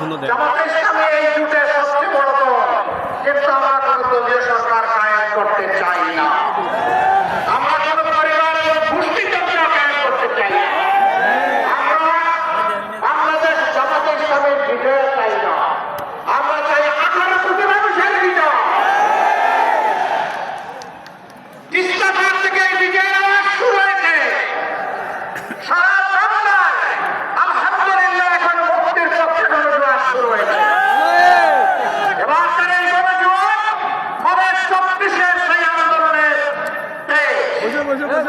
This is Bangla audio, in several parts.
সুন্দর দল কিন্তু আমরা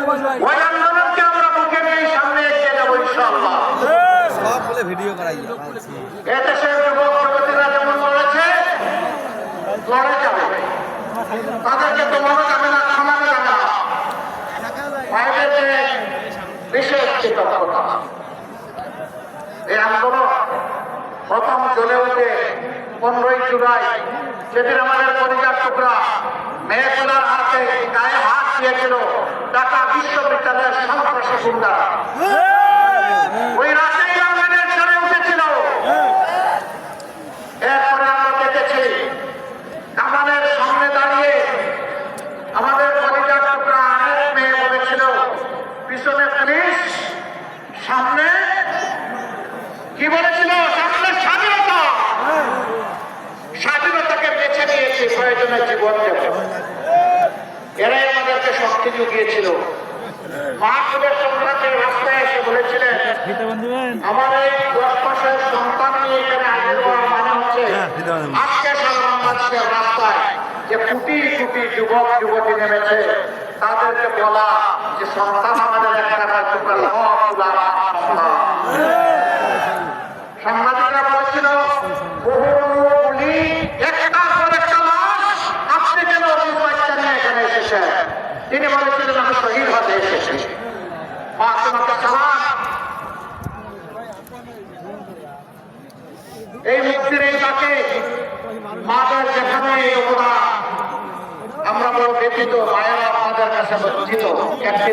ওই আন্দোলনকে আমরা মুখে নিয়ে সামনে এগিয়ে যাব ইনশাল্লাহ ভিডিও করাই এদেশের যুবক যুবতীরা যেমন লড়েছে লড়ে যাবে। তাদেরকে তো মনে যাবে না থামানো যাবে না। বাইরের যে বিশেষ কৃতজ্ঞতা এই আন্দোলন প্রথম চলে ওঠে পনেরোই জুলাই সেদিন আমাদের পরিবার টুকরা মেয়েগুলার হাতে গায়ে হাত দিয়েছিল। ঢাকা বিশ্ববিদ্যালয়ের সন্ত্রাসী গুন্ডা ওই রাতেই বাংলাদেশ চলে উঠেছিল। এরপরে আমরা দেখেছি কামানের সামনে দাঁড়িয়ে আমাদের পরিবার টুকরা অনেক মেয়ে বলেছিল পিছনে পুলিশ সামনে কি বলেছিল? গিয়েছিল সংক্রান্তের রাস্তায় এসে বলেছিলেন আমার এই দশ মাসের সন্তান নিয়ে এখানে হাজির মানে হচ্ছে আজকে সারা বাংলাদেশের রাস্তায় যে কোটি কোটি যুবক যুবতী নেমেছে তাদেরকে বলা যে সন্তান আমাদের মাদের যেখানে অবদান, আমরা বড় ব্যতীত মায়েরা আপনাদের কাছে লজ্জিত একটি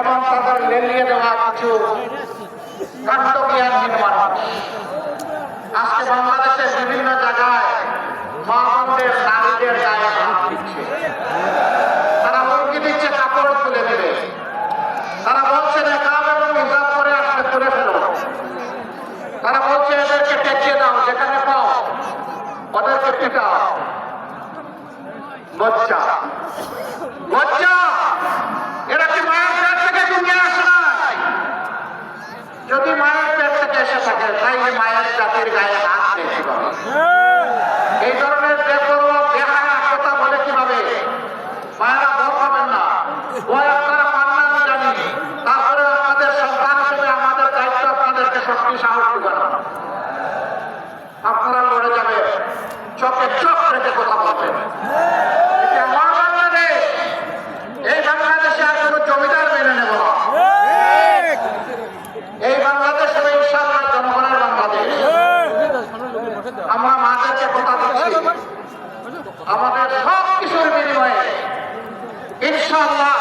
এবং তাদের লেলিয়ে দেওয়া কিছু কাণ্ডজ্ঞান নির্মাণ আজকে বাংলাদেশের বিভিন্ন জায়গায় মা বোনদের, নারীদের গায়ে দিচ্ছে। তারা হুমকি দিচ্ছে কাপড় তুলে দেবে। তারা বলছে নেকাব এবং হিসাব করে আসতে তুলে ফেলো তারা বলছে এদেরকে টেকিয়ে দাও যেখানে পাও ওদেরকে টেকাও লজ্জা লজ্জা এরা কি মায়ের পেট থেকে দুনিয়া আসে যদি মায়ের পেট থেকে এসে থাকে, তাইলে মায়ের জাতির গায়ে হাত এই ধরনের বেপরোয়া, বেহায়া কথা বলে কীভাবে? মায়েরা ভয় পাবেন না। ভয় আপনারা পান না আমি জানি। তারপরে আপনাদের সন্তান হিসেবে আমাদের দায়িত্ব আপনাদেরকে শক্তি, সাহস দিবেন আপনারা লড়ে যাবেন চোখে চোখ রেখে কথা বলবেন এটা আমার বাংলাদেশ এই বাংলাদেশে আর কোনো জমিদার মেনে নেব না এই বাংলাদেশ হবে ইনশাআল্লাহ জনগণের বাংলাদেশ আমরা মাদেরকে কথা দিচ্ছি আমাদের সব কিছুর বিনিময়ে ইনশাআল্লাহ